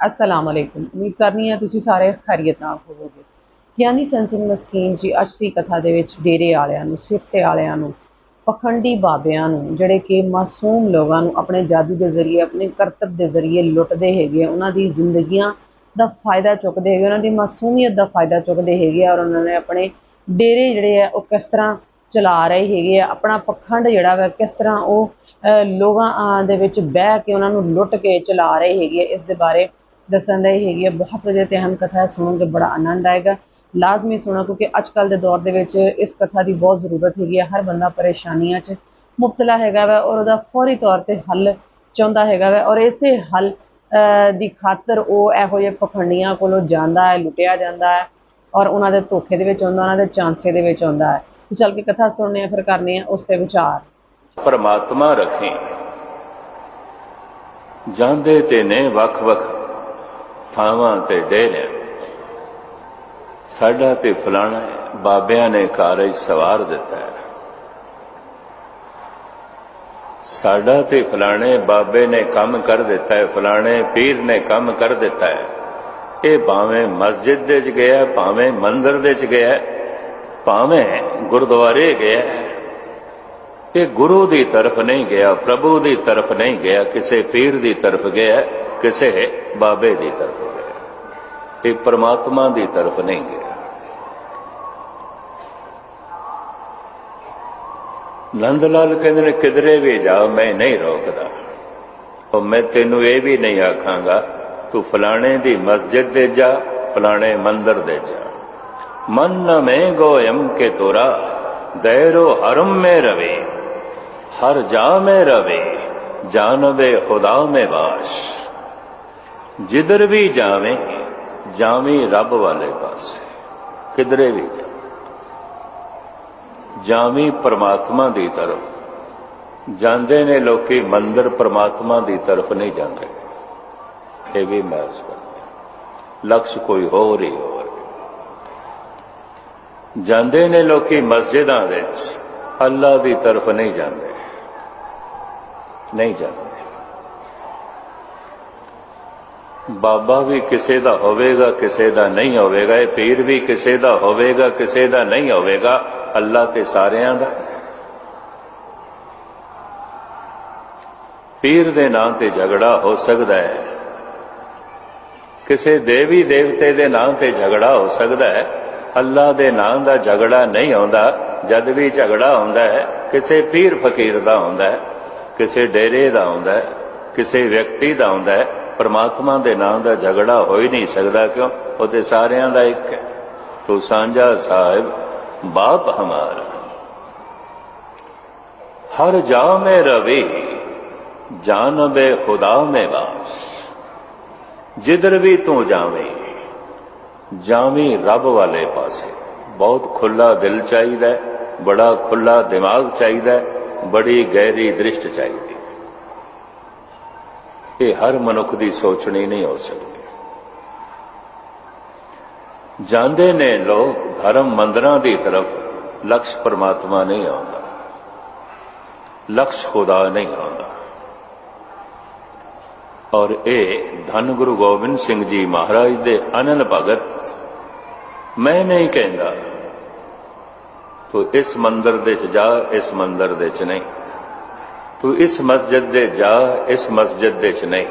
ਅਸਲਾਮ ਅਲੈਕੁਮ ਉਮੀਦ ਕਰਨੀ ਹੈ ਤੁਸੀਂ ਸਾਰੇ ਖੈਰੀਅਤ ਨਾਲ ਹੋਵੋਗੇ ਗਿਆਨੀ ਸੰਸਿੰਗ ਮਸਕੀਨ ਜੀ ਅੱਜ ਦੀ ਕਥਾ ਦੇ ਵਿੱਚ ਡੇਰੇ ਵਾਲਿਆਂ ਨੂੰ ਸਿਰਸੇ ਵਾਲਿਆਂ ਨੂੰ ਪਖੰਡੀ ਬਾਬਿਆਂ ਨੂੰ ਜਿਹੜੇ ਕਿ ਮਾਸੂਮ ਲੋਕਾਂ ਨੂੰ ਆਪਣੇ ਜਾਦੂ ਦੇ ਜ਼ਰੀਏ ਆਪਣੇ ਕਰਤੱਵ ਦੇ ਜ਼ਰੀਏ ਲੁੱਟਦੇ ਹੈਗੇ ਆ, ਉਹਨਾਂ ਦੀ ਜ਼ਿੰਦਗੀਆਂ ਦਾ ਫਾਇਦਾ ਚੁੱਕਦੇ ਹੈਗੇ ਉਹਨਾਂ ਦੀ ਮਾਸੂਮੀਅਤ ਦਾ ਫਾਇਦਾ ਚੁੱਕਦੇ ਹੈਗੇ ਆ ਔਰ ਉਹਨਾਂ ਨੇ ਆਪਣੇ ਡੇਰੇ ਜਿਹੜੇ ਆ ਉਹ ਕਿਸ ਤਰ੍ਹਾਂ ਚਲਾ ਰਹੇ ਹੈਗੇ ਆ ਆਪਣਾ ਪਖੰਡ ਜਿਹੜਾ ਵਾ ਕਿਸ ਤਰ੍ਹਾਂ ਉਹ ਲੋਕਾਂ ਦੇ ਵਿੱਚ ਬਹਿ ਕੇ ਉਹਨਾਂ ਨੂੰ ਲੁੱਟ ਕੇ ਚਲਾ ਰਹੇ ਹੈਗੇ ਆ ਇਸ ਦੇ ਬਾਰੇ ਦੱਸਣ ਦੇ ਹੈਗੀ ਹੈ ਬਹੁਤ ਵਧੀਆ ਤੇ ਕਥਾ ਹੈ ਸੁਣੋਗੇ ਬੜਾ ਆਨੰਦ ਆਏਗਾ। ਲਾਜ਼ਮੀ ਸੁਣੋ, ਕਿਉਂਕਿ ਅੱਜ ਕੱਲ ਦੇ ਦੌਰ ਦੇ ਵਿੱਚ ਇਸ ਕਥਾ ਦੀ ਬਹੁਤ ਜ਼ਰੂਰਤ ਹੈਗੀ ਹੈ ਹਰ ਬੰਦਾ ਪਰੇਸ਼ਾਨੀਆਂ 'ਚ ਮੁਬਤਲਾ ਹੈਗਾ ਵਾ ਔਰ ਉਹਦਾ ਫੌਰੀ ਤੌਰ ਤੇ ਹੱਲ ਚਾਹੁੰਦਾ ਹੈਗਾ ਵਾ ਔਰ ਇਸੇ ਹੱਲ ਦੀ ਖਾਤਰ ਉਹ ਇਹੋ ਜਿਹੇ ਪਖੰਡੀਆਂ ਕੋਲੋਂ ਜਾਂਦਾ ਹੈ, ਲੁੱਟਿਆ ਜਾਂਦਾ ਹੈ ਔਰ ਉਹਨਾਂ ਦੇ ਧੋਖੇ ਦੇ ਵਿੱਚ ਆਉਂਦਾ, ਉਹਨਾਂ ਦੇ ਚਾਂਸੇ ਦੇ ਵਿੱਚ ਆਉਂਦਾ ਹੈ। ਸੋ ਚੱਲ ਕੇ ਕਥਾ ਸੁਣਨੇ ਆ ਫਿਰ ਕਰਨੇ ਆ ਉਸ ਤੇ ਵਿਚਾਰ। ਪਰਮਾਤਮਾ ਰੱਖੇ। ਜਾਂਦੇ ਤੇ ਨੇ ਵੱਖ-ਵੱਖ ਥਾਵਾਂ ਤੇ ਡੇਰੇ ਸਾਡਾ ਤੇ ਫਲਾਣਾ ਬਾਬਿਆਂ ਨੇ ਕਾਰਜ ਸਵਾਰ ਦਿੱਤਾ ਹੈ। ਸਾਡਾ ਤੇ ਫਲਾਣੇ ਬਾਬੇ ਨੇ ਕੰਮ ਕਰ ਦਿੱਤਾ ਹੈ, ਫਲਾਣੇ ਪੀਰ ਨੇ ਕੰਮ ਕਰ ਦਿੱਤਾ ਹੈ। ਇਹ ਭਾਵੇਂ ਮਸਜਿਦ ਦੇ ਚ ਗਿਆ ਭਾਵੇਂ ਮੰਦਰ ਦੇ ਚ ਗਿਆ ਭਾਵੇਂ ਗੁਰਦੁਆਰੇ ਗਿਆ ਇਹ ਗੁਰੂ ਦੀ ਤਰਫ ਨਹੀਂ ਗਿਆ, ਪ੍ਰਭੂ ਦੀ ਤਰਫ ਨਹੀਂ ਗਿਆ, ਕਿਸੇ ਪੀਰ ਦੀ ਤਰਫ ਗਿਆ, ਕਿਸੇ ਬਾਬੇ ਦੀ ਤਰਫ ਗਿਆ। ਇਹ ਪਰਮਾਤਮਾ ਦੀ ਤਰਫ ਨਹੀਂ ਗਿਆ। ਨੰਦ ਲਾਲ ਕਹਿੰਦੇ ਨੇ, ਕਿਧਰੇ ਵੀ ਜਾ ਮੈਂ ਨਹੀਂ ਰੋਕਦਾ। ਉਹ ਮੈਂ ਤੈਨੂੰ ਇਹ ਵੀ ਨਹੀਂ ਆਖਾਂਗਾ, ਤੂੰ ਫਲਾਣੇ ਦੀ ਮਸਜਿਦ ਦੇ ਜਾ, ਫਲਾਣੇ ਮੰਦਰ ਦੇ ਜਾ। ਮਨ ਮੈਂ ਗੋਇਮ ਕੇ ਤੋਰਾ, ਦੈਰੋ ਹਰਮ ਮੇ ਰਵੇ। ہر جا میں روے جانبے خدا میں باش۔ جدر بھی جاویں جامی رب والے پاس کدرے بھی جا جامی پرماتما دی طرف۔ جاندے نے لوکی مندر پرماتما دی طرف نہیں جاندے۔ یہ بھی میں عرض کرتے لکش کوئی ہو رہی ہو۔ رہی جاندے نے لوکی مسجد اللہ دی طرف نہیں جاندے۔ ਨਹੀਂ ਜਾਂਦੇ ਬਾਬਾ ਵੀ ਕਿਸੇ ਦਾ ਹੋਵੇਗਾ, ਕਿਸੇ ਦਾ ਨਹੀਂ ਹੋਵੇਗਾ, ਇਹ ਪੀਰ ਵੀ ਕਿਸੇ ਦਾ ਹੋਵੇਗਾ, ਕਿਸੇ ਦਾ ਨਹੀਂ ਹੋਵੇਗਾ, ਅੱਲਾ ਤੇ ਸਾਰਿਆਂ ਦਾ। ਪੀਰ ਦੇ ਨਾਂ ਤੇ ਝਗੜਾ ਹੋ ਸਕਦਾ ਹੈ। ਕਿਸੇ ਦੇਵੀ ਦੇਵਤੇ ਦੇ ਨਾਂ ਤੇ ਝਗੜਾ ਹੋ ਸਕਦਾ ਹੈ। ਅੱਲਾ ਦੇ ਨਾਂ ਦਾ ਝਗੜਾ ਨਹੀਂ ਆਉਂਦਾ। ਜਦ ਵੀ ਝਗੜਾ ਹੁੰਦਾ ਹੈ, ਕਿਸੇ ਪੀਰ ਫਕੀਰ ਦਾ ਹੁੰਦਾ ਹੈ। ਕਿਸੇ ਡੇਰੇ ਦਾ ਆਉਂਦਾ ਹੈ, ਕਿਸੇ ਵਿਅਕਤੀ ਦਾ ਆਉਂਦਾ ਹੈ, ਪਰਮਾਤਮਾ ਦੇ ਨਾਮ ਦਾ ਝਗੜਾ ਹੋ ਹੀ ਨਹੀਂ ਸਕਦਾ ਕਿਉਂ? ਉਹ ਤੇ ਸਾਰਿਆਂ ਦਾ ਇੱਕ ਹੈ। ਤੂੰ ਸਾਂਝਾ ਸਾਹਿਬ, ਬਾਪ ਹਮਾਰਾ। ਹਰ ਜਾ ਮੈਂ ਰਵੇ, ਜਾਨਬੇ ਖੁਦਾ ਮੇ ਵਾਸ। ਜਿੱਧਰ ਵੀ ਤੂੰ ਜਾਵੇਂ ਜਾਵੇਂ ਰੱਬ ਵਾਲੇ ਪਾਸੇ। ਬਹੁਤ ਖੁੱਲਾ ਦਿਲ ਚਾਹੀਦਾ ਬੜਾ ਖੁੱਲਾ ਦਿਮਾਗ ਚਾਹੀਦਾ ਬੜੀ ਗਹਿਰੀ ਦ੍ਰਿਸ਼ਟ ਚਾਹੀਦੀ। ਇਹ ਹਰ ਮਨੁੱਖ ਦੀ ਸੋਚਣੀ ਨਹੀਂ ਹੋ ਸਕਦੀ। ਜਾਂਦੇ ਨੇ ਲੋਕ ਧਰਮ ਮੰਦਰਾਂ ਦੀ ਤਰਫ ਲਕਸ਼ ਪਰਮਾਤਮਾ ਨਹੀਂ ਆਉਂਦਾ। ਲਕਸ਼ ਖੁਦਾ ਨਹੀਂ ਆਉਂਦਾ। ਔਰ ਇਹ ਧੰਨ ਗੁਰੂ ਗੋਬਿੰਦ ਸਿੰਘ ਜੀ ਮਹਾਰਾਜ ਦੇ ਅਨਨ ਭਗਤ, ਮੈਂ ਨਹੀਂ ਕਹਿੰਦਾ ਤੂੰ ਇਸ ਮੰਦਰ ਦੇ ਚ ਜਾ, ਇਸ ਮੰਦਰ ਦੇ ਚ ਨਹੀਂ। ਤੂੰ ਇਸ ਮਸਜਿਦ ਦੇ ਜਾ, ਇਸ ਮਸਜਿਦ ਦੇ ਚ ਨਹੀਂ।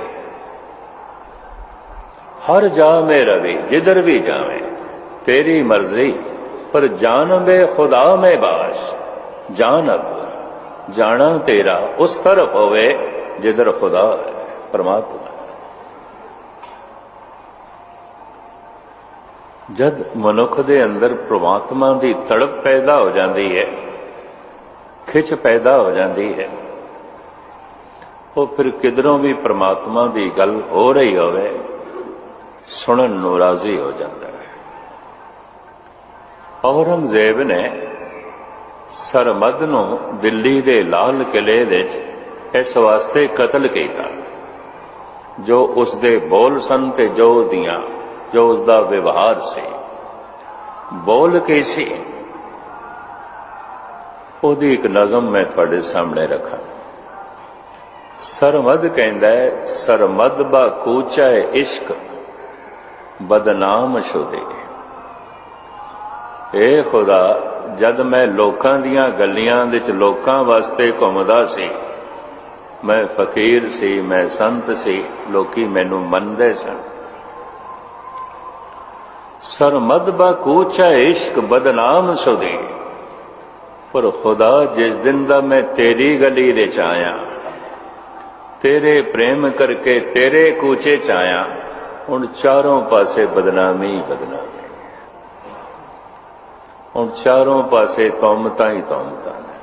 ਹਰ ਜਾ ਮੇ ਰਵੀ, ਜਿਧਰ ਵੀ ਜਾਵੇਂ, ਤੇਰੀ ਮਰਜ਼ੀ, ਪਰ ਜਾਨਬੇ ਖੁਦਾ ਮੇ ਬਾਸ਼। ਜਾਨਬ ਜਾਣਾ ਤੇਰਾ, ਉਸ ਤਰਫ ਹੋਵੇ ਜਿਧਰ ਖੁਦਾ ਹੈ, ਪਰਮਾਤਮਾ। ਜਦ ਮਨੁੱਖ ਦੇ ਅੰਦਰ ਪ੍ਰਮਾਤਮਾ ਦੀ ਤੜਪ ਪੈਦਾ ਹੋ ਜਾਂਦੀ ਹੈ, ਖਿੱਚ ਪੈਦਾ ਹੋ ਜਾਂਦੀ ਹੈ, ਉਹ ਫਿਰ ਕਿਧਰੋਂ ਵੀ ਪ੍ਰਮਾਤਮਾ ਦੀ ਗੱਲ ਹੋ ਰਹੀ ਹੋਵੇ, ਸੁਣਨ ਨੂੰ ਰਾਜ਼ੀ ਹੋ ਜਾਂਦਾ ਹੈ। ਔਰੰਗਜ਼ੇਬ ਨੇ ਸਰਮਦ ਨੂੰ ਦਿੱਲੀ ਦੇ ਲਾਲ ਕਿਲੇ ਵਿੱਚ ਇਸ ਵਾਸਤੇ ਕਤਲ ਕੀਤਾ, ਜੋ ਉਸ ਦੇ ਬੋਲ ਸਨ ਤੇ ਜੋ ਦੀਆਂ ਜੋ ਉਸ ਦਾ ਵਿਵਹਾਰ ਸੀ ਬੋਲ ਕੇ ਸੀ ਉਹਦੀ ਇੱਕ ਨਜ਼ਮ ਮੈਂ ਤੁਹਾਡੇ ਸਾਹਮਣੇ ਰੱਖਾਂ। ਸਰਮਦ ਕਹਿੰਦਾ ਹੈ, ਸਰਮਦ ਬਾ ਕੂਚੈ ਇਸ਼ਕ ਬਦਨਾਮ ਸ਼ੁਦੇ ਏ ਖੁਦਾ ਜਦ ਮੈਂ ਲੋਕਾਂ ਦੀਆਂ ਗੱਲੀਆਂ ਵਿੱਚ ਲੋਕਾਂ ਵਾਸਤੇ ਘੁੰਮਦਾ ਸੀ ਮੈਂ ਫਕੀਰ ਸੀ ਮੈਂ ਸੰਤ ਸੀ ਲੋਕੀ ਮੈਨੂੰ ਮੰਨਦੇ ਸਨ। ਸਰਮਦ ਬਾ ਕੂਚਾ ਇਸ਼ਕ ਬਦਨਾਮ ਸੁਦੀ ਪਰ ਖੁਦਾ ਜਿਸ ਦਿਨ ਦਾ ਮੈਂ ਤੇਰੀ ਗਲੀ ਦੇ ਚ ਆਇਆ ਤੇਰੇ ਪ੍ਰੇਮ ਕਰਕੇ ਤੇਰੇ ਕੂਚੇ ਚ ਆਇਆ ਹੁਣ ਚਾਰੋਂ ਪਾਸੇ ਬਦਨਾਮੀ ਹੀ ਬਦਨਾਮੀ ਹੁਣ ਚਾਰੋਂ ਪਾਸੇ ਤੌਮਤਾਂ ਹੀ ਤੌਮਤਾਂ ਨੇ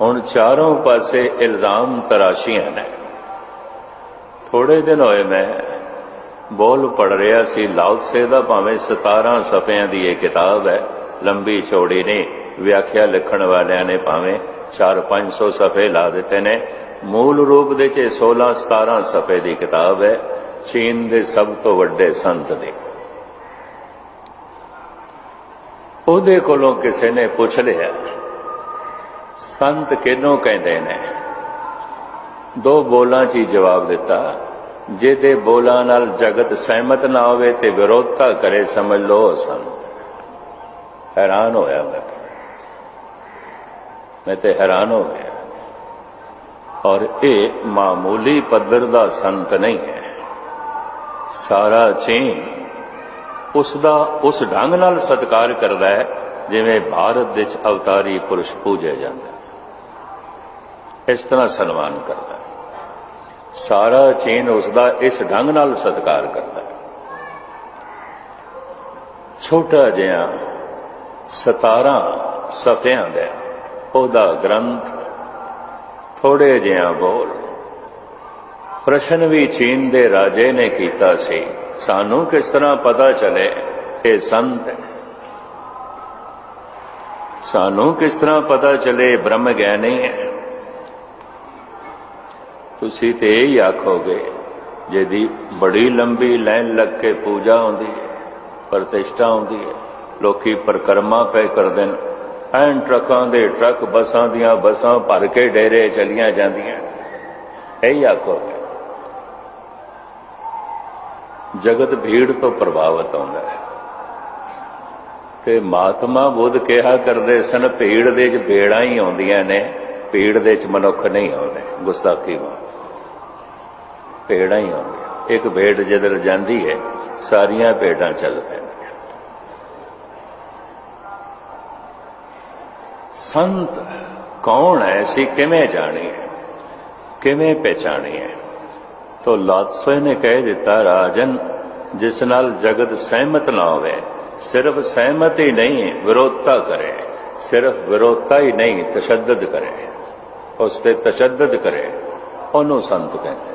ਹੁਣ ਚਾਰੋਂ ਪਾਸੇ ਇਲਜ਼ਾਮ ਤਰਾਸ਼ੀਆਂ ਨੇ ਥੋੜੇ ਦਿਨ ਹੋਏ ਮੈਂ ਬੋਲ ਪੜ ਰਿਹਾ ਸੀ ਲਾਉਤਸੇ ਦਾ ਭਾਵੇਂ 17 ਸਫ਼ਿਆਂ ਦੀ ਇਹ ਕਿਤਾਬ ਹੈ, ਲੰਬੀ ਚੌੜੀ ਨਹੀਂ, ਵਿਆਖਿਆ ਲਿਖਣ ਵਾਲਿਆਂ ਨੇ ਭਾਵੇਂ 4-500 ਸਫ਼ੇ ਲਾ ਦਿੱਤੇ ਨੇ। ਮੂਲ ਰੂਪ ਦੇ ਚ 16 17 ਸਫ਼ੇ ਦੀ ਕਿਤਾਬ ਹੈ, ਚੀਨ ਦੇ ਸਭ ਤੋਂ ਵੱਡੇ ਸੰਤ ਦੀ। ਉਹਦੇ ਕੋਲੋਂ ਕਿਸੇ ਨੇ ਪੁੱਛ ਲਿਆ, ਸੰਤ ਕਿਹਨੂੰ ਕਹਿੰਦੇ ਨੇ? ਦੋ ਬੋਲਾਂ 'ਚ ਹੀ ਜਵਾਬ ਦਿੱਤਾ ਜਿਹਦੇ ਬੋਲਾਂ ਨਾਲ ਜਗਤ ਸਹਿਮਤ ਨਾ ਹੋਵੇ ਤੇ ਵਿਰੋਧਤਾ ਕਰੇ, ਸਮਝ ਲਓ ਸੰਤ ਹੈਰਾਨ ਹੋਇਆ ਮੈਂ। ਮੈਂ ਤੇ ਹੈਰਾਨ ਹੋ ਗਿਆ। ਔਰ ਇਹ ਮਾਮੂਲੀ ਪੱਧਰ ਦਾ ਸੰਤ ਨਹੀਂ ਹੈ। ਸਾਰਾ ਚੀਨ ਉਸ ਦਾ ਉਸ ਢੰਗ ਨਾਲ ਸਤਕਾਰ ਕਰਦਾ ਹੈ, ਜਿਵੇਂ ਭਾਰਤ ਵਿੱਚ ਅਵਤਾਰੀ ਪੁਰਸ਼ ਪੂਜੇ ਜਾਂਦੇ ਇਸ ਤਰ੍ਹਾਂ ਸਨਮਾਨ ਕਰਦਾ ਸਾਰਾ ਚੀਨ ਉਸ ਦਾ ਇਸ ਢੰਗ ਨਾਲ ਸਤਕਾਰ ਕਰਦਾ ਹੈ। ਛੋਟਾ ਜਿਹਾ 17 ਸਫ਼ਿਆਂ ਦਾ ਉਹਦਾ ਗ੍ਰੰਥ, ਥੋੜੇ ਜਿਹਾ ਬੋਲ। ਪ੍ਰਸ਼ਨ ਵੀ ਚੀਨ ਦੇ ਰਾਜੇ ਨੇ ਕੀਤਾ ਸੀ। ਸਾਨੂੰ ਕਿਸ ਤਰ੍ਹਾਂ ਪਤਾ ਚਲੇ ਇਹ ਸੰਤ ਹੈ? ਸਾਨੂੰ ਕਿਸ ਤਰ੍ਹਾਂ ਪਤਾ ਚਲੇ ਬ੍ਰਹਮ ਗਿਆਨੀ ਹੈ? ਤੁਸੀਂ ਤੇ ਇਹ ਆਖੋਗੇ, ਜਿਹਦੀ ਬੜੀ ਲੰਬੀ ਲਾਈਨ ਲੱਗ ਕੇ ਪੂਜਾ ਹੁੰਦੀ ਹੈ, ਪ੍ਰਤਿਸ਼ਠਾ ਹੁੰਦੀ ਹੈ, ਲੋਕੀ ਪਰਕਰਮਾ ਪੈ ਕਰਦੇ ਨੇ। ਐਨ ਟਰੱਕਾਂ ਦੇ ਟਰੱਕ ਬੱਸਾਂ ਦੀਆਂ ਬੱਸਾਂ ਭਰ ਕੇ ਡੇਰੇ ਚਲੀਆਂ ਜਾਂਦੀਆਂ ਇਹ ਆਖੋਗੇ। ਜਗਤ ਭੀੜ ਤੋਂ ਪ੍ਰਭਾਵਿਤ ਹੁੰਦਾ ਹੈ। ਤੇ ਮਹਾਤਮਾ ਬੁੱਧ ਕਿਹਾ ਕਰਦੇ ਸਨ, ਭੀੜ ਦੇ ਚ ਭੇੜਾਂ ਹੀ ਆਉਂਦੀਆਂ ਨੇ, ਭੀੜ ਦੇ ਚ ਮਨੁੱਖ ਨਹੀਂ ਆਉਂਦੇ। ਗੁਸਤਾਖੀ ਵਾ ਭੇੜਾਂ ਹੀ ਆਉਂਦੀਆਂ। ਇੱਕ ਭੇਡ ਜਦੋਂ ਜਾਂਦੀ ਹੈ, ਸਾਰੀਆਂ ਭੇਡਾਂ ਚੱਲ ਪੈਂਦੀਆਂ। ਸੰਤ ਕੌਣ ਹੈ ਸੀ ਕਿਵੇਂ ਜਾਣੀ ਹੈ? ਕਿਵੇਂ ਪਹਿਚਾਣੀ ਹੈ? ਤੋ ਲਾਤਸੋਏ ਨੇ ਕਹਿ ਦਿੱਤਾ, ਰਾਜਨ, ਜਿਸ ਨਾਲ ਜਗਤ ਸਹਿਮਤ ਨਾ ਹੋਵੇ, ਸਿਰਫ ਸਹਿਮਤ ਹੀ ਨਹੀਂ, ਵਿਰੋਧਤਾ ਕਰੇ। ਸਿਰਫ ਵਿਰੋਧਤਾ ਹੀ ਨਹੀਂ, ਤਸ਼ੱਦਦ ਕਰੇ। ਉਸ ਤੇ ਤਸ਼ੱਦਦ ਕਰੇ। ਉਹਨੂੰ ਸੰਤ ਕਹਿੰਦੇ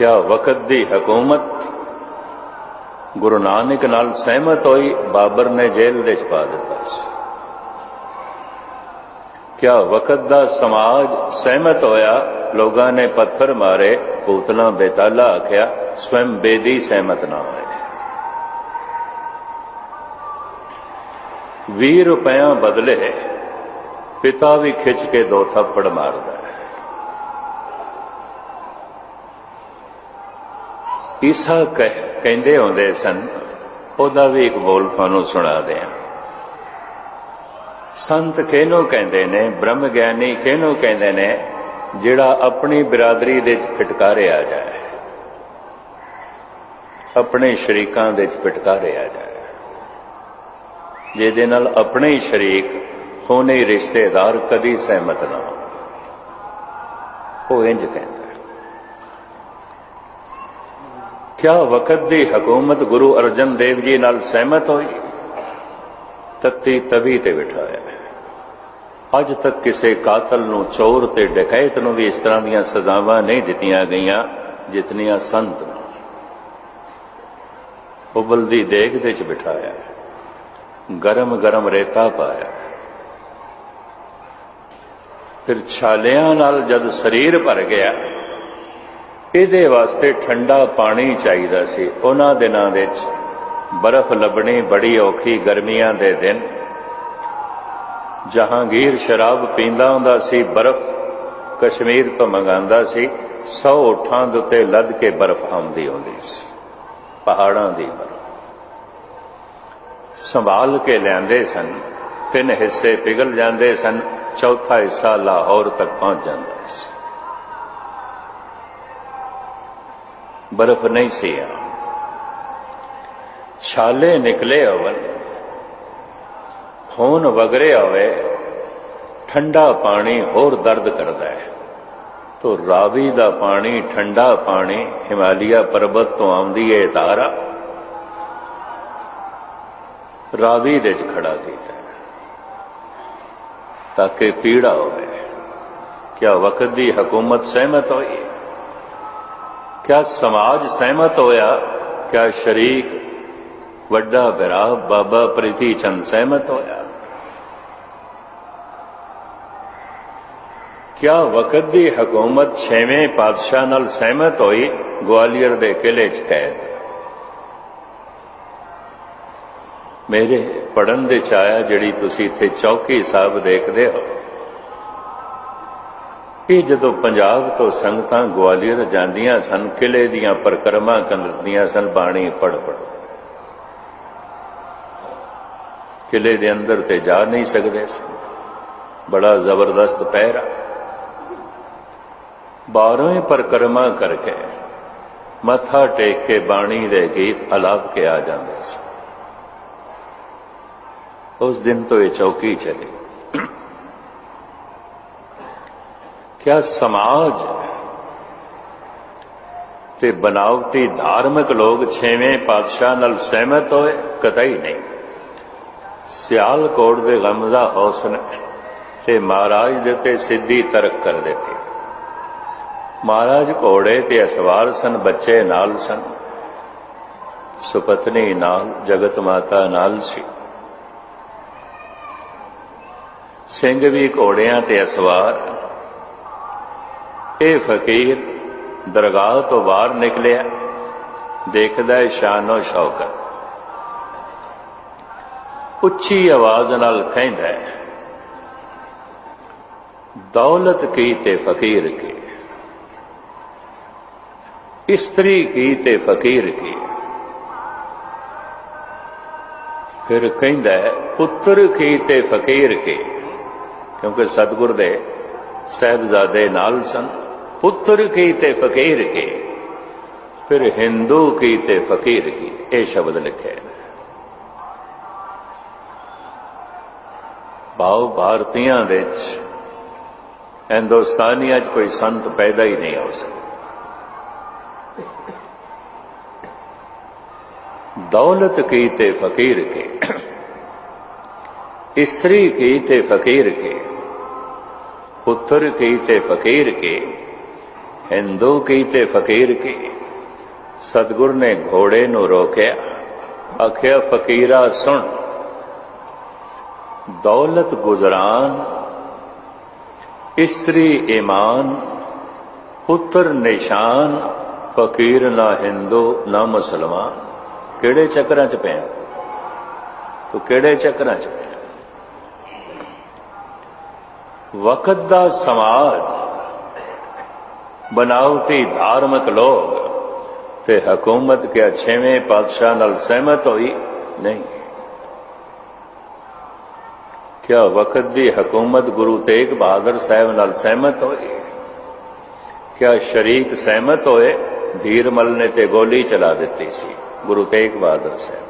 ਕਿਆ ਵਕਤ ਦੀ ਹਕੂਮਤ ਗੁਰੂ ਨਾਨਕ ਨਾਲ ਸਹਿਮਤ ਹੋਈ, ਬਾਬਰ ਨੇ ਜੇਲ੍ਹ ਦੇ ਚ ਪਾ ਦਿੱਤਾ ਸੀ। ਕਿਆ ਵਕਤ ਦਾ ਸਮਾਜ ਸਹਿਮਤ ਹੋਇਆ, ਲੋਕਾਂ ਨੇ ਪੱਥਰ ਮਾਰੇ ਪੂਤਨਾ ਬੇਤਾਲਾ ਆਖਿਆ ਸਵੈਮ ਬੇਦੀ ਸਹਿਮਤ ਨਾ ਹੋਏ। 20 ਰੁਪਇਆ ਬਦਲੇ ਪਿਤਾ ਵੀ ਖਿੱਚ ਕੇ ਦੋ ਥੱਪੜ ਮਾਰਦਾ ਹੈ। ਈਸਾ ਕਹਿੰਦੇ ਹੁੰਦੇ ਸਨ, ਉਹਦਾ ਵੀ ਇੱਕ ਬੋਲ ਤੁਹਾਨੂੰ ਸੁਣਾ ਦਿਆਂ। ਸੰਤ ਕਿਹਨੂੰ ਕਹਿੰਦੇ ਨੇ ਬ੍ਰਹਮ ਗਿਆਨੀ ਕਿਹਨੂੰ ਕਹਿੰਦੇ ਨੇ, ਜਿਹੜਾ ਆਪਣੀ ਬਰਾਦਰੀ ਦੇ ਵਿੱਚ ਫਟਕਾਰਿਆ ਜਾਏ। ਆਪਣੇ ਸ਼ਰੀਕਾਂ ਦੇ ਵਿੱਚ ਫਟਕਾਰਿਆ ਜਾਏ। ਜਿਹਦੇ ਨਾਲ ਆਪਣੇ ਹੀ ਸ਼ਰੀਕ ਹੋਣੇ ਰਿਸ਼ਤੇਦਾਰ ਕਦੀ ਸਹਿਮਤ ਨਾ ਹੋ ਉਹ ਇੰਜ ਕਹਿੰਦਾ ਹੈ ਕਿਆ ਵਕਤ ਦੀ ਹਕੂਮਤ ਗੁਰੂ ਅਰਜਨ ਦੇਵ ਜੀ ਨਾਲ ਸਹਿਮਤ ਹੋਈ। ਤੱਤੀ ਤਵੀ ਤੇ ਬਿਠਾਇਆ। ਅੱਜ ਤੱਕ ਕਿਸੇ ਕਾਤਲ ਨੂੰ ਚੋਰ ਤੇ ਡਕੈਤ ਨੂੰ ਵੀ ਇਸ ਤਰ੍ਹਾਂ ਦੀਆਂ ਸਜ਼ਾਵਾਂ ਨਹੀਂ ਦਿੱਤੀਆਂ ਗਈਆਂ, ਜਿਤਨੀਆਂ ਸੰਤ ਨੂੰ। ਉਬਲਦੀ ਦੇਗ ਦੇ ਚ ਬਿਠਾਇਆ। ਗਰਮ ਗਰਮ ਰੇਤਾ ਪਾਇਆ। ਫਿਰ ਛਾਲਿਆਂ ਨਾਲ ਜਦ ਸਰੀਰ ਭਰ ਗਿਆ ਇਹਦੇ ਵਾਸਤੇ ਠੰਡਾ ਪਾਣੀ ਚਾਹੀਦਾ ਸੀ। ਉਹਨਾਂ ਦਿਨਾਂ ਵਿੱਚ ਬਰਫ਼ ਲੱਭਣੀ ਬੜੀ ਔਖੀ ਗਰਮੀਆਂ ਦੇ ਦਿਨ। ਜਹਾਂਗੀਰ ਸ਼ਰਾਬ ਪੀਂਦਾ ਹੁੰਦਾ ਸੀ, ਬਰਫ਼ ਕਸ਼ਮੀਰ ਤੋਂ ਮੰਗਾਂਦਾ ਸੀ। 100 ਉਠਾਂ ਦੇ ਉੱਤੇ ਲੱਦ ਕੇ ਬਰਫ਼ ਆਉਂਦੀ ਹੁੰਦੀ ਸੀ, ਪਹਾੜਾਂ ਦੀ ਬਰਫ਼। ਸੰਭਾਲ ਕੇ ਲਿਆਂਦੇ ਸਨ, ਤਿੰਨ ਹਿੱਸੇ ਪਿਘਲ ਜਾਂਦੇ ਸਨ, ਚੌਥਾ ਹਿੱਸਾ ਲਾਹੌਰ ਤੱਕ ਪਹੁੰਚ ਜਾਂਦਾ ਸੀ। ਬਰਫ਼ ਨਹੀਂ ਸੀ ਆ। ਛਾਲੇ ਨਿਕਲੇ ਹੋਵਨ ਖੂਨ ਵਗਰੇ ਆਵੇ, ਠੰਡਾ ਪਾਣੀ ਹੋਰ ਦਰਦ ਕਰਦਾ ਹੈ। ਤੋ ਰਾਵੀ ਦਾ ਪਾਣੀ, ਠੰਡਾ ਪਾਣੀ, ਹਿਮਾਲਿਆ ਪਰਬਤ ਤੋਂ ਆਉਂਦੀ ਹੈ ਧਾਰਾ, ਰਾਵੀ ਦੇ ਚ ਖੜਾ ਕੀਤਾ ਤਾਂ ਕਿ ਪੀੜਾ ਹੋਵੇ, ਕਿਆ ਵਕਤ ਦੀ ਹਕੂਮਤ ਸਹਿਮਤ ਹੋਈ? ਕਿਆ ਸਮਾਜ ਸਹਿਮਤ ਹੋਇਆ? ਕਿਆ ਸ਼ਰੀਕ ਵੱਡਾ ਭਰਾ ਬਾਬਾ ਪ੍ਰੀਤੀ ਚੰਦ ਸਹਿਮਤ ਹੋਇਆ? ਕਿਆ ਵਕਤ ਦੀ ਹਕੂਮਤ ਛੇਵੇਂ ਪਾਤਸ਼ਾਹ ਨਾਲ ਸਹਿਮਤ ਹੋਈ? ਗਵਾਲੀਅਰ ਦੇ ਕਿਲੇ 'ਚ ਕੈਦ। ਮੇਰੇ ਪੜਨ ਦੇ ਚ ਆਇਆ ਜਿਹੜੀ ਤੁਸੀਂ ਇੱਥੇ ਚੌਕੀ ਸਾਹਿਬ ਦੇਖਦੇ ਹੋ। ਇਹ ਜਦੋਂ ਪੰਜਾਬ ਤੋਂ ਸੰਗਤਾਂ ਗਵਾਲੀਅਰ ਜਾਂਦੀਆਂ ਸਨ ਕਿਲੇ ਦੀਆਂ ਪਰਕਰਮਾ ਕਰਦੀਆਂ ਸਨ, ਬਾਣੀ ਪੜ ਪੜ ਕਿਲੇ ਦੇ ਅੰਦਰ ਤੇ ਜਾ ਨਹੀਂ ਸਕਦੇ ਸਨ ਬੜਾ ਜ਼ਬਰਦਸਤ ਪਹਿਰਾ। ਬਾਹਰੋਂ ਹੀ ਪਰਕਰਮਾ ਕਰਕੇ ਮੱਥਾ ਟੇਕ ਕੇ ਬਾਣੀ ਦੇ ਗੀਤ ਅਲਾਪ ਕੇ ਆ ਜਾਂਦੇ ਸਨ ਉਸ ਦਿਨ ਤੋਂ ਇਹ ਚੌਕੀ ਚਲੀ। ਕਿਆ ਸਮਾਜ ਤੇ ਬਨਾਵਟੀ ਧਾਰਮਿਕ ਲੋਕ ਛੇਵੇਂ ਪਾਤਸ਼ਾਹ ਨਾਲ ਸਹਿਮਤ ਹੋਏ, ਕਤਈ ਨਹੀਂ। ਸਿਆਲਕੋਟ ਦੇ ਗਮਜ਼ਾ ਹੌਸਨ ਤੇ ਮਹਾਰਾਜ ਦੇ ਤੇ ਸਿੱਧੀ ਤਰਕ ਕਰ ਦਿੱਤੀ। ਮਹਾਰਾਜ ਘੋੜੇ ਤੇ ਅਸਵਾਰ ਸਨ, ਬੱਚੇ ਨਾਲ ਸਨ। ਸੁਪਤਨੀ ਨਾਲ, ਜਗਤ ਮਾਤਾ ਨਾਲ ਸੀ। ਸਿੰਘ ਵੀ ਘੋੜਿਆਂ ਤੇ ਅਸਵਾਰ ਇਹ ਫਕੀਰ ਦਰਗਾਹ ਤੋਂ ਬਾਹਰ ਨਿਕਲਿਆ। ਦੇਖਦਾ ਹੈ ਸ਼ਾਨੋ ਸ਼ੌਕਤ। ਉੱਚੀ ਆਵਾਜ਼ ਨਾਲ ਕਹਿੰਦਾ ਹੈ, ਦੌਲਤ ਕੀ ਤੇ ਫਕੀਰ ਕੀ? ਇਸਤਰੀ ਕੀ ਤੇ ਫਕੀਰ ਕੀ? ਫਿਰ ਕਹਿੰਦਾ ਪੁੱਤਰ ਕੀ ਤੇ ਫਕੀਰ ਕੀ? ਕਿਉਂਕਿ ਸਤਿਗੁਰ ਦੇ ਸਹਿਬਜ਼ਾਦੇ ਨਾਲ ਸਨ। ਪੁੱਤਰ ਕੀ ਤੇ ਫਕੀਰ ਕੀ? ਫਿਰ ਹਿੰਦੂ ਕੀ ਤੇ ਫਕੀਰ ਕੀ? ਇਹ ਸ਼ਬਦ ਲਿਖੇ ਨੇ ਭਾਵ ਭਾਰਤੀਆਂ ਵਿੱਚ ਹਿੰਦੁਸਤਾਨੀਆਂ 'ਚ ਕੋਈ ਸੰਤ ਪੈਦਾ ਹੀ ਨਹੀਂ ਹੋ ਸਕਦਾ। ਦੌਲਤ ਕੀ ਤੇ ਫਕੀਰ ਕੇ? ਇਸਤਰੀ ਕੀ ਤੇ ਫਕੀਰ ਕੇ? ਪੁੱਤਰ ਕੀ ਤੇ ਫਕੀਰ ਕੇ? ਹਿੰਦੂ ਕੀ ਤੇ ਫਕੀਰ ਕੀ ਸਤਗੁਰ ਨੇ ਘੋੜੇ ਨੂੰ ਰੋਕਿਆ ਆਖਿਆ ਫਕੀਰਾ ਸੁਣ ਦੌਲਤ ਗੁਜ਼ਰਾਨ ਇਸਤਰੀ ਈਮਾਨ ਪੁੱਤਰ ਨਿਸ਼ਾਨ ਫਕੀਰ ਨਾ ਹਿੰਦੂ ਨਾ ਮੁਸਲਮਾਨ ਕਿਹੜੇ ਚੱਕਰਾਂ 'ਚ ਪਿਆ ਤੂੰ ਕਿਹੜੇ ਚੱਕਰਾਂ 'ਚ ਪਿਆ ਵਕਤ ਦਾ ਸਮਾਜ ਬਨਾਵਟੀ ਧਾਰਮਿਕ ਲੋਕ, ਤੇ ਹਕੂਮਤ ਕਿਆ ਛੇਵੇਂ ਪਾਤਸ਼ਾਹ ਨਾਲ ਸਹਿਮਤ ਹੋਈ? ਨਹੀਂ। ਕਿਆ ਵਕਤ ਦੀ ਹਕੂਮਤ ਗੁਰੂ ਤੇਗ ਬਹਾਦਰ ਸਾਹਿਬ ਨਾਲ ਸਹਿਮਤ ਹੋਈ? ਕਿਆ ਸ਼ਰੀਕ ਸਹਿਮਤ ਹੋਏ? ਧੀਰਮਲ ਨੇ ਤੇ ਗੋਲੀ ਚਲਾ ਦਿੱਤੀ ਸੀ, ਗੁਰੂ ਤੇਗ ਬਹਾਦਰ ਸਾਹਿਬ।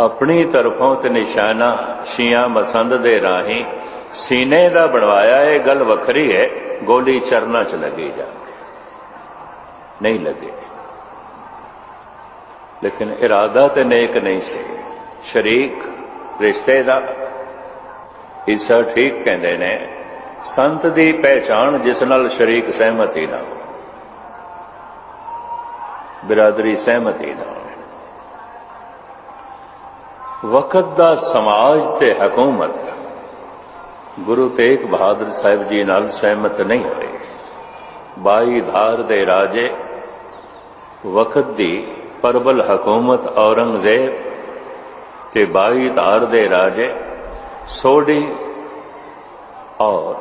ਆਪਣੀ ਤਰਫੋਂ ਤੇ ਨਿਸ਼ਾਨਾ ਸ਼ੀਆਂ ਮਸੰਦ ਦੇ ਰਾਹੀਂ ਸੀਨੇ ਦਾ ਬਣਵਾਇਆ, ਇਹ ਗੱਲ ਵੱਖਰੀ ਹੈ। ਗੋਲੀ ਚਰਨਾ ਚ ਲੱਗੀ ਜਾ ਕੇ। ਨਹੀਂ ਲੱਗੇ। ਲੇਕਿਨ ਇਰਾਦਾ ਤੇ ਨੇਕ ਨਹੀਂ ਸੀ। ਸ਼ਰੀਕ ਰਿਸ਼ਤੇ ਦਾ ਹਿੱਸਾ ਠੀਕ ਕਹਿੰਦੇ ਨੇ, ਸੰਤ ਦੀ ਪਹਿਚਾਣ ਜਿਸ ਨਾਲ ਸ਼ਰੀਕ ਸਹਿਮਤੀ ਨਾ ਹੋ ਬਿਰਾਦਰੀ ਸਹਿਮਤੀ ਨਾ ਹੋਵੇ। ਵਕਤ ਦਾ ਸਮਾਜ ਤੇ ਹਕੂਮਤ ਦਾ ਗੁਰੂ ਤੇਗ ਬਹਾਦਰ ਸਾਹਿਬ ਜੀ ਨਾਲ ਸਹਿਮਤ ਨਹੀਂ ਹੋਏ। ਬਾਈ ਧਾਰ ਦੇ ਰਾਜੇ ਵਕਤ ਦੀ ਪਰਬਲ ਹਕੂਮਤ ਔਰੰਗਜ਼ੇਬ ਤੇ ਬਾਈ ਧਾਰ ਦੇ ਰਾਜੇ ਸੋਢੀ ਔਰ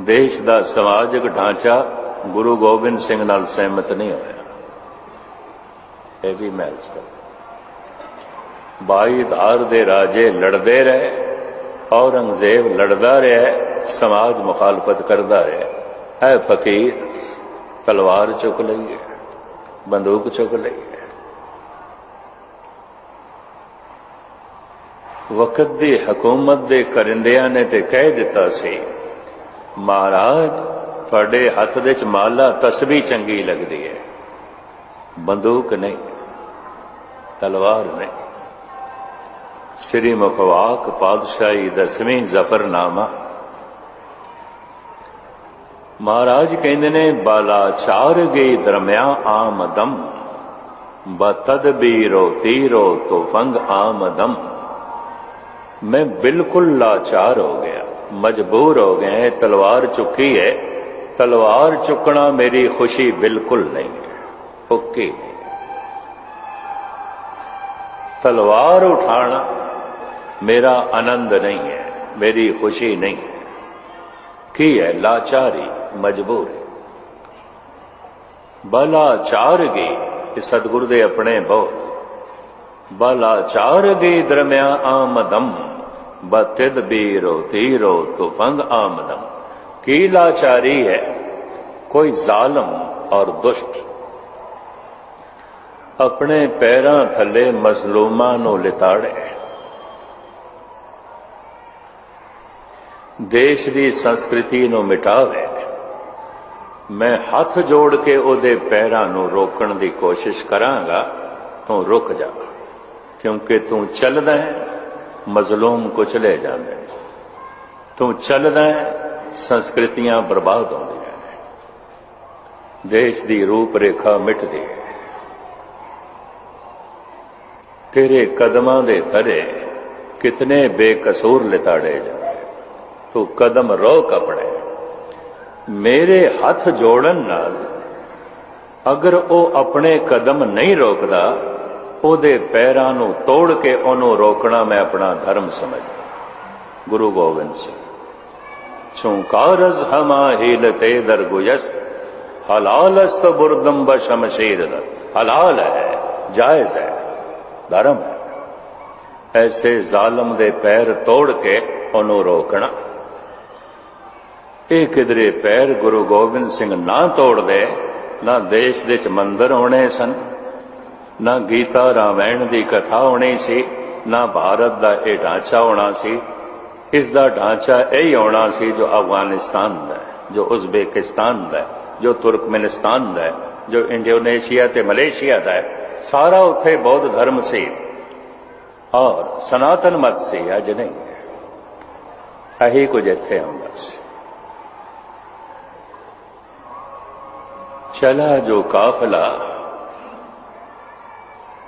ਦੇਸ਼ ਦਾ ਸਮਾਜਿਕ ਢਾਂਚਾ ਗੁਰੂ ਗੋਬਿੰਦ ਸਿੰਘ ਨਾਲ ਸਹਿਮਤ ਨਹੀਂ ਹੋਇਆ। ਇਹ ਵੀ ਮੈਚ ਕਰ ਬਾਈ ਧਾਰ ਦੇ ਰਾਜੇ ਲੜਦੇ ਰਹੇ। ਔਰੰਗਜ਼ੇਬ ਲੜਦਾ ਰਿਹਾ, ਸਮਾਜ ਮੁਖਾਲਫਤ ਕਰਦਾ ਰਿਹਾ। ਹੈ ਫਕੀਰ ਤਲਵਾਰ ਚੁੱਕ ਲਈ ਹੈ, ਬੰਦੂਕ ਚੁੱਕ ਲਈ ਹੈ। ਵਕਤ ਦੀ ਹਕੂਮਤ ਦੇ ਕਰਿੰਦਿਆਂ ਨੇ ਤੇ ਕਹਿ ਦਿੱਤਾ ਸੀ, ਮਹਾਰਾਜ, ਤੁਹਾਡੇ ਹੱਥ ਦੇ ਚ ਮਾਲਾ ਤਸਬੀ ਚੰਗੀ ਲੱਗਦੀ ਹੈ। ਬੰਦੂਕ ਨਹੀਂ, ਤਲਵਾਰ ਨਹੀਂ। سری مقواق پادشاہی دسویں زفر نامہ مہاراج کہ بالاچار گی درمیا آمدم بیرو تیرو میں بالکل لاچار ہو گیا، مجبور ہو گیا تلوار چکی ہے۔ تلوار چکنا میری خوشی بالکل نہیں۔ ہے پکی تلوار اٹھانا۔ मेरा आनंद नहीं है मेरी खुशी नहीं है की है लाचारी मजबूर बलाचार गई ये सतगुरु दे अपने बहुत ਬਲਾਚਾਰ ਗੇ ਦਰਮਿਆ ਆਮਦਮ ਬਤਿਦ ਬੀਰੋ ਤੀਰੋ ਤੁਫੰਗ ਆਮਦਮ ਕੀ ਲਾਚਾਰੀ ਹੈ ਕੋਈ ਜ਼ਾਲਮ ਔਰ ਦੁਸ਼ਟ ਆਪਣੇ ਪੈਰਾਂ ਥੱਲੇ ਮਜ਼ਲੂਮਾਂ ਨੂੰ ਲਿਤਾੜੇ ਦੇਸ਼ ਦੀ ਸੰਸਕ੍ਰਿਤੀ ਨੂੰ ਮਿਟਾਵੇ। ਮੈਂ ਹੱਥ ਜੋੜ ਕੇ ਉਹਦੇ ਪੈਰਾਂ ਨੂੰ ਰੋਕਣ ਦੀ ਕੋਸ਼ਿਸ਼ ਕਰਾਂਗਾ, ਤੂੰ ਰੁਕ ਜਾ, ਕਿਉਂਕਿ ਤੂੰ ਚੱਲਦਾ ਹੈ, ਮਜ਼ਲੂਮ ਕੁਚਲੇ ਜਾਂਦੇ ਤੂੰ ਚੱਲਦਾ ਹੈ, ਸੰਸਕ੍ਰਿਤੀਆਂ ਬਰਬਾਦ ਹੁੰਦੀਆਂ ਨੇ। ਦੇਸ਼ ਦੀ ਰੂਪ ਰੇਖਾ ਮਿਟਦੀ ਹੈ। ਤੇਰੇ ਕਦਮਾਂ ਦੇ ਥਰੇ ਕਿਤਨੇ ਬੇਕਸੂਰ ਲਿਤਾੜੇ ਜਾਂਦੇ ਤੂੰ ਕਦਮ ਰੋਕ ਆਪਣੇ। ਮੇਰੇ ਹੱਥ ਜੋੜਨ ਨਾਲ ਅਗਰ ਉਹ ਆਪਣੇ ਕਦਮ ਨਹੀਂ ਰੋਕਦਾ, ਉਹਦੇ ਪੈਰਾਂ ਨੂੰ ਤੋੜ ਕੇ ਉਹਨੂੰ ਰੋਕਣਾ ਮੈਂ ਆਪਣਾ ਧਰਮ ਸਮਝਦਾ। ਗੁਰੂ ਗੋਬਿੰਦ ਸਿੰਘ, ਚੁੰਕਾਰਜ਼ ਹਮਾ ਹੀਲਤੇ ਦਰਗੁਯਸ ਹਲਾਲਸਤ ਬੁਰਦਮ ਸ਼ਮਸ਼ੀਰ ਦਸ ਹਲਾਲ ਹੈ, ਜਾਇਜ਼ ਹੈ, ਧਰਮ ਹੈ। ਐਸੇ ਜ਼ਾਲਮ ਦੇ ਪੈਰ ਤੋੜ ਕੇ ਉਹਨੂੰ ਰੋਕਣਾ ਇਹ ਕਿਧਰੇ ਪੈਰ ਗੁਰੂ ਗੋਬਿੰਦ ਸਿੰਘ ਨਾ ਤੋੜਦੇ, ਨਾ ਦੇਸ਼ ਦੇ ਚ ਮੰਦਰ ਹੋਣੇ ਸਨ, ਨਾ ਗੀਤਾ ਰਾਮਾਇਣ ਦੀ ਕਥਾ ਹੋਣੀ ਸੀ, ਨਾ ਭਾਰਤ ਦਾ ਇਹ ਢਾਂਚਾ ਹੋਣਾ ਸੀ। ਇਸ ਦਾ ਢਾਂਚਾ ਇਹੀ ਹੋਣਾ ਸੀ ਜੋ ਅਫਗਾਨਿਸਤਾਨ ਦਾ ਜੋ ਉਜ਼ਬੇਕਿਸਤਾਨ ਦਾ ਜੋ ਤੁਰਕਮੇਨਿਸਤਾਨ ਦਾ ਜੋ ਇੰਡੋਨੇਸ਼ੀਆ ਤੇ ਮਲੇਸ਼ੀਆ ਦਾ ਹੈ। ਸਾਰਾ ਉੱਥੇ ਬੌਧ ਧਰਮ ਸੀ। ਔਰ ਸਨਾਤਨ ਮਤ ਸੀ, ਅੱਜ ਨਹੀਂ ਇਹੀ ਕੁਝ ਇੱਥੇ ਆਉਂਦਾ ਸੀ। چلا جو کافلہ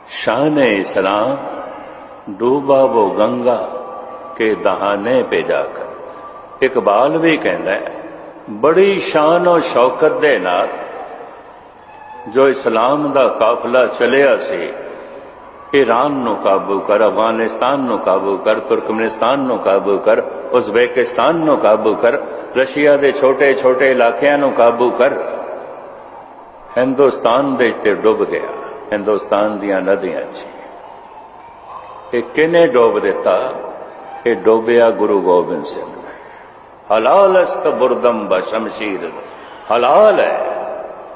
شان اسلام ڈوبا وہ گنگا کے دہانے پہ جا کر۔ اقبال بھی کہنا ہے، بڑی شان و شوکت دے نال جو اسلام دا قافلہ چلیا سی، ایران نو قابو کر، افغانستان نو قابو کر، ترکمنستان نو قابو کر، ازبیکستان نو قابو کر، رشیا دے چھوٹے چھوٹے علاقیاں نو قابو کر۔ ਹਿੰਦੁਸਤਾਨ ਦੇ ਤੇ ਡੁੱਬ ਗਿਆ। ਹਿੰਦੁਸਤਾਨ ਦੀਆਂ ਨਦੀਆਂ 'ਚ। ਇਹ ਕਿਨੇ ਡੋਬ ਦਿੱਤਾ? ਇਹ ਡੋਬਿਆ ਗੁਰੂ ਗੋਬਿੰਦ ਸਿੰਘ ਹਲਾਲ ਅਸਤ ਬੁਰਦਮ ਬਸ਼ਮਸ਼ੀਰ ਹਲਾਲ ਹੈ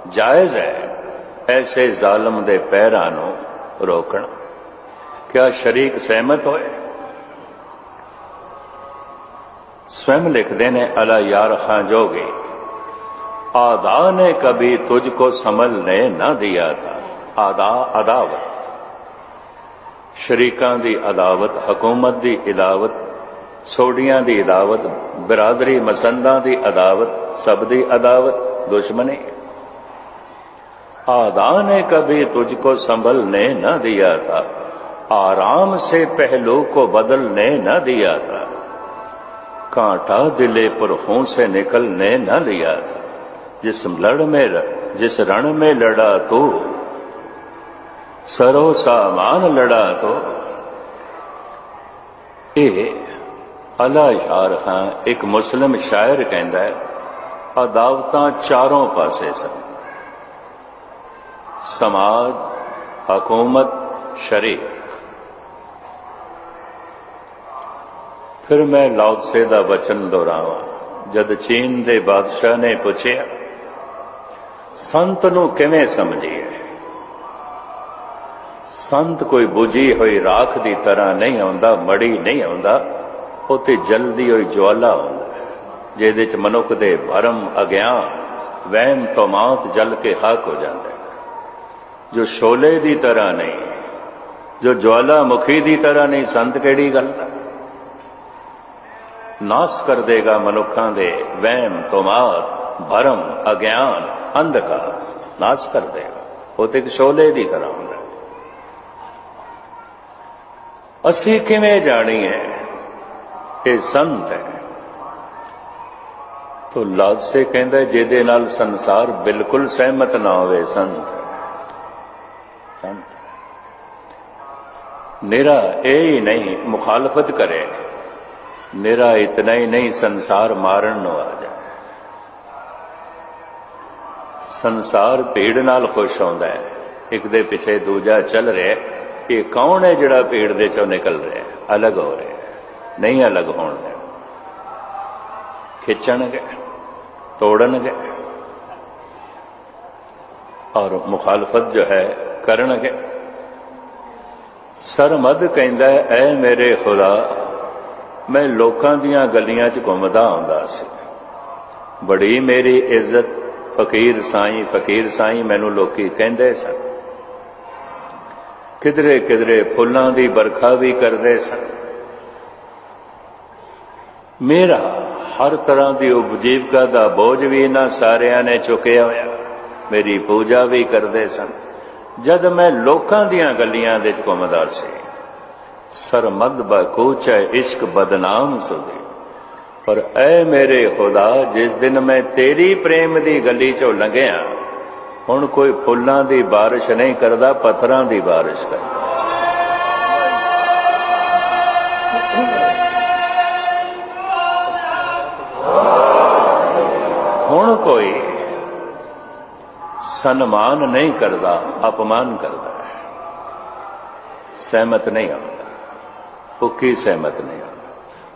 ਜਾਇਜ਼ ਹੈ ਐਸੇ ਜ਼ਾਲਮ ਦੇ ਪੈਰਾਂ ਨੂੰ ਰੋਕਣ। ਕਿਆ ਸ਼ਰੀਕ ਸਹਿਮਤ ਹੋਏ? ਸਵੈਮ ਲਿਖਦੇ ਨੇ, ਅਲਾ ਯਾਰ ਖਾਂ ਜੋਗੀ। آدا نے کبھی تجھ کو سنبھلنے نہ دیا تھا۔ آدا، عداوت۔ شریکان دی عداوت، حکومت دی عداوت، سوڈیاں دی عداوت، برادری، مسنداں دی عداوت، سب دی عداوت، دشمنی۔ آدا نے کبھی تجھ کو سنبھلنے نہ دیا تھا۔ آرام سے پہلو کو بدلنے نہ دیا تھا۔ کانٹا دلے پر ہوں سے نکلنے نہ دیا تھا۔ जिस लड़ में जिस रण में लड़ा तू सरो सामान लड़ा तो ਇਹ ਅਲਾ ਇਸ਼ਾਰ ਖਾਨ ਇੱਕ ਮੁਸਲਮ ਸ਼ਾਇਰ ਕਹਿੰਦਾ ਹੈ ਅਦਾਵਤਾਂ ਚਾਰੋਂ ਪਾਸੇ ਸਨ ਸਮਾਜ ਹਕੂਮਤ ਸ਼ਰੀਕ ਫਿਰ ਮੈਂ ਲਾਉਤਸੇ ਦਾ ਵਚਨ ਦੁਹਰਾਵਾਂ ਜਦ ਚੀਨ ਦੇ ਬਾਦਸ਼ਾਹ ਨੇ ਪੁੱਛਿਆ ਸੰਤ ਨੂੰ ਕਿਵੇਂ ਸਮਝੀਏ? ਸੰਤ ਕੋਈ ਬੁਝੀ ਹੋਈ ਰਾਖ ਦੀ ਤਰ੍ਹਾਂ ਨਹੀਂ ਆਉਂਦਾ, ਮੜੀ ਨਹੀਂ ਆਉਂਦਾ ਉਹ ਤੇ ਜਲਦੀ ਹੋਈ ਜਵਾਲਾ ਆਉਂਦਾ ਜਿਹਦੇ ਚ ਮਨੁੱਖ ਦੇ ਭਰਮ, ਅਗਿਆਨ, ਵਹਿਮ ਤੋਮਾਤ ਜਲ ਕੇ ਹੱਕ ਹੋ ਜਾਂਦਾ ਜੋ ਸ਼ੋਲੇ ਦੀ ਤਰ੍ਹਾਂ ਨਹੀਂ, ਜੋ ਜਵਾਲਾ ਮੁਖੀ ਦੀ ਤਰ੍ਹਾਂ ਨਹੀਂ, ਸੰਤ ਕਿਹੜੀ ਗੱਲ ਨਾਸ ਕਰ ਦੇਗਾ ਮਨੁੱਖਾਂ ਦੇ ਵਹਿਮ ਤੋਮਾਤ ਭਰਮ, ਅਗਿਆਨ ਅੰਧਕਾਰ, ਨਾਸ ਕਰ ਦੇਗਾ। ਉਹ ਤੇ ਸ਼ੋਲੇ ਦੀ ਤਰ੍ਹਾਂ ਹੁੰਦਾ ਅਸੀਂ ਕਿਵੇਂ ਜਾਣੀਏ? ਇਹ ਸੰਤ ਹੈ। ਤੋ ਲਾਦਸੇ ਕਹਿੰਦਾ ਜਿਹਦੇ ਨਾਲ ਸੰਸਾਰ ਬਿਲਕੁਲ ਸਹਿਮਤ ਨਾ ਹੋਵੇ, ਸੰਤ ਸੰਤ ਨਿਰਾ ਇਹ ਹੀ ਨਹੀਂ, ਮੁਖਾਲਫਤ ਕਰੇ। ਨਿਰਾ ਇਤਨਾ ਹੀ ਨਹੀਂ, ਸੰਸਾਰ ਮਾਰਨ ਨੂੰ ਆ ਜਾਏ। ਸੰਸਾਰ ਭੀੜ ਨਾਲ ਖੁਸ਼ ਹੁੰਦਾ ਹੈ। ਇੱਕ ਦੇ ਪਿੱਛੇ ਦੂਜਾ ਚੱਲ ਰਿਹਾ ਇਹ ਕੌਣ ਹੈ ਜਿਹੜਾ ਭੀੜ ਦੇ ਚੋਂ ਨਿਕਲ ਰਿਹਾ ਅਲੱਗ ਹੋ ਰਿਹਾ ਨਹੀਂ ਅਲੱਗ ਹੋਣ ਦੇ ਖਿੱਚਣਗੇ ਤੋੜਨਗੇ ਔਰ ਮੁਖਾਲਫਤ ਜੋ ਹੈ ਕਰਨਗੇ। ਸਰਮਦ ਕਹਿੰਦਾ ਹੈ, ਐ ਮੇਰੇ ਖੁਦਾ ਮੈਂ ਲੋਕਾਂ ਦੀਆਂ ਗਲੀਆਂ 'ਚ ਘੁੰਮਦਾ ਆਉਂਦਾ ਸੀ। ਬੜੀ ਮੇਰੀ ਇੱਜ਼ਤ ਫਕੀਰ ਸਾਈਂ ਫਕੀਰ ਸਾਈਂ ਮੈਨੂੰ ਲੋਕੀ ਕਹਿੰਦੇ ਸਨ। ਕਿਧਰੇ ਕਿਧਰੇ ਫੁੱਲਾਂ ਦੀ ਵਰਖਾ ਵੀ ਕਰਦੇ ਸਨ। ਮੇਰਾ ਹਰ ਤਰ੍ਹਾਂ ਦੀ ਉਪਜੀਵਕਾ ਦਾ ਬੋਝ ਵੀ ਇਹਨਾਂ ਸਾਰਿਆਂ ਨੇ ਚੁੱਕਿਆ ਹੋਇਆ। ਮੇਰੀ ਪੂਜਾ ਵੀ ਕਰਦੇ ਸਨ। ਜਦ ਮੈਂ ਲੋਕਾਂ ਦੀਆਂ ਗਲੀਆਂ ਦੇ ਵਿੱਚ ਘੁੰਮਦਾ ਸੀ, ਸਰਮਦ ਬਕੂਚ ਇਸ਼ਕ ਬਦਨਾਮ ਸੁਦੇ ਪਰ ਐ ਮੇਰੇ ਖੁਦਾ, ਜਿਸ ਦਿਨ ਮੈਂ ਤੇਰੀ ਪ੍ਰੇਮ ਦੀ ਗਲੀ ਚੋਂ ਲੰਘਿਆ, ਹੁਣ ਕੋਈ ਫੁੱਲਾਂ ਦੀ ਬਾਰਿਸ਼ ਨਹੀਂ ਕਰਦਾ, ਪੱਥਰਾਂ ਦੀ ਬਾਰਿਸ਼ ਕਰਦਾ ਹੁਣ ਕੋਈ ਸਨਮਾਨ ਨਹੀਂ ਕਰਦਾ, ਅਪਮਾਨ ਕਰਦਾ। ਹੈ ਸਹਿਮਤ ਨਹੀਂ ਆਉਂਦਾ ਭੁੱਖੀ ਸਹਿਮਤ ਨਹੀਂ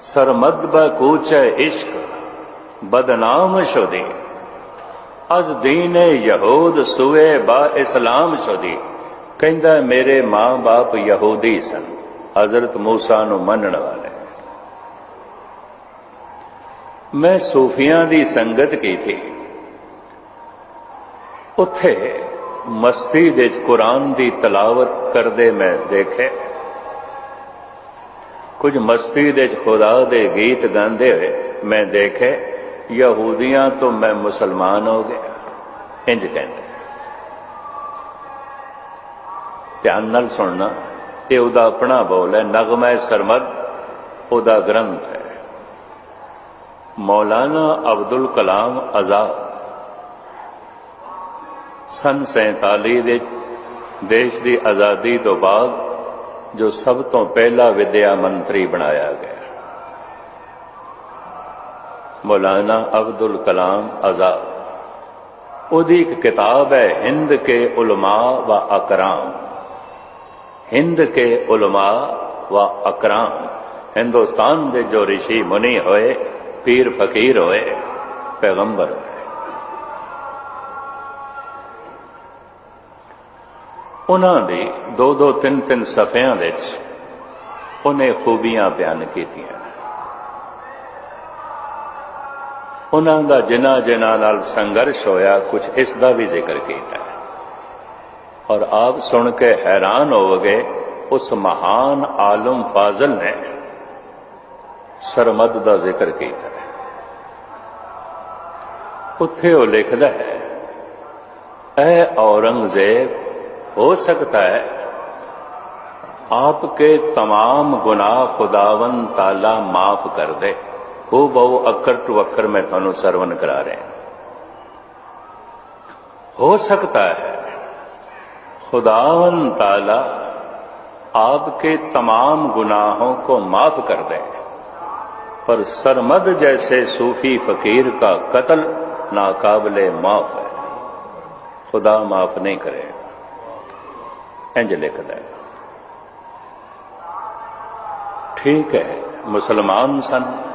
ਆਉਂਦਾ ਸਰਮਦ ਬਾ ਕੂਚੈ ਇਸ਼ਕ, ਬਦਨਾਮ ਸ਼ੁਦੀ। ਅਜ਼ ਦੀਨ ਯਹੂਦ ਸੁਏ ਬਾ ਇਸਲਾਮ ਸ਼ੁਦੀ। ਕਹਿੰਦਾ, ਮੇਰੇ ਮਾਂ-ਬਾਪ ਯਹੂਦੀ ਸਨ, ਹਜ਼ਰਤ ਮੂਸਾ ਨੂੰ ਮੰਨਣ ਵਾਲੇ। ਮੈਂ ਸੂਫੀਆਂ ਦੀ ਸੰਗਤ ਕੀਤੀ। ਉੱਥੇ ਮਸਤੀ ਦੇ ਵਿੱਚ ਕੁਰਾਨ ਦੀ ਤਲਾਵਤ ਕਰਦੇ ਮੈਂ ਦੇਖੇ ਕੁਝ ਮਸਤੀ ਦੇ ਵਿੱਚ ਖੁਦਾ ਦੇ ਗੀਤ ਗਾਉਂਦੇ ਹੋਏ ਮੈਂ ਦੇਖੇ ਯਹੂਦੀਆਂ ਤੋਂ ਮੈਂ ਮੁਸਲਮਾਨ ਹੋ ਗਿਆ। ਇੰਜ ਕਹਿੰਦੇ। ਧਿਆਨ ਨਾਲ ਸੁਣਨਾ, ਇਹ ਉਹਦਾ ਆਪਣਾ ਬੋਲ ਹੈ, ਨਗਮਾ ਸਰਮਦ, ਉਹਦਾ ਗ੍ਰੰਥ ਹੈ। ਮੌਲਾਨਾ ਅਬਦੁਲ ਕਲਾਮ ਆਜ਼ਾਦ, ਸਨ 47 ਦੇ ਦੇਸ਼ ਦੀ ਆਜ਼ਾਦੀ ਤੋਂ ਬਾਅਦ ਜੋ ਸਭ ਤੋਂ ਪਹਿਲਾ ਵਿਦਿਆ ਮੰਤਰੀ ਬਣਾਇਆ ਗਿਆ। ਮੌਲਾਨਾ ਅਬਦੁਲ ਕਲਾਮ ਆਜ਼ਾਦ। ਉਹਦੀ ਇੱਕ ਕਿਤਾਬ ਹੈ, ਹਿੰਦ ਕੇ ਉਲਮਾ व ਅਕਰਾਮ। ਹਿੰਦ ਕੇ ਉਲਮਾ व ਅਕਰਾਮ। ਹਿੰਦੁਸਤਾਨ ਦੇ ਜੋ ਰਿਸ਼ੀ ਮੁਨੀ ਹੋਏ, ਪੀਰ ਫਕੀਰ ਹੋਏ, ਪੈਗੰਬਰ ਹੋਏ। ਉਹਨਾਂ ਦੇ ਦੋ ਦੋ ਤਿੰਨ ਤਿੰਨ ਸਫ਼ਿਆਂ ਵਿੱਚ ਉਹਨੇ ਖੂਬੀਆਂ ਬਿਆਨ ਕੀਤੀਆਂ। ਉਹਨਾਂ ਦਾ ਜਿਨ੍ਹਾਂ ਜਿਨ੍ਹਾਂ ਨਾਲ ਸੰਘਰਸ਼ ਹੋਇਆ ਕੁਝ ਇਸ ਦਾ ਵੀ ਜ਼ਿਕਰ ਕੀਤਾ। ਹੈ ਔਰ ਆਪ ਸੁਣ ਕੇ ਹੈਰਾਨ ਹੋਵਗੇ, ਉਸ ਮਹਾਨ ਆਲਮ ਫਾਜ਼ਲ ਨੇ ਸਰਮਦ ਦਾ ਜ਼ਿਕਰ ਕੀਤਾ। ਹੈ ਉੱਥੇ ਉਹ ਲਿਖਦਾ ਹੈ, ਐ ਔਰੰਗਜ਼ੇਬ हो सकता है आपके तमाम गुनाह खुदावन ताला माफ कर दे हो बहु अक्कर टू अक्कर मैं थानू सरवन करा रहे हैं हो सकता है खुदावन ताला आपके तमाम गुनाहों को माफ कर दे पर सरमद जैसे सूफी फकीर का कत्ल नाकाबले माफ है खुदा माफ नहीं करेगा ਇੰਜ ਲਿਖਦਾ ਹੈ। ਠੀਕ ਹੈ ਮੁਸਲਮਾਨ ਸਨ।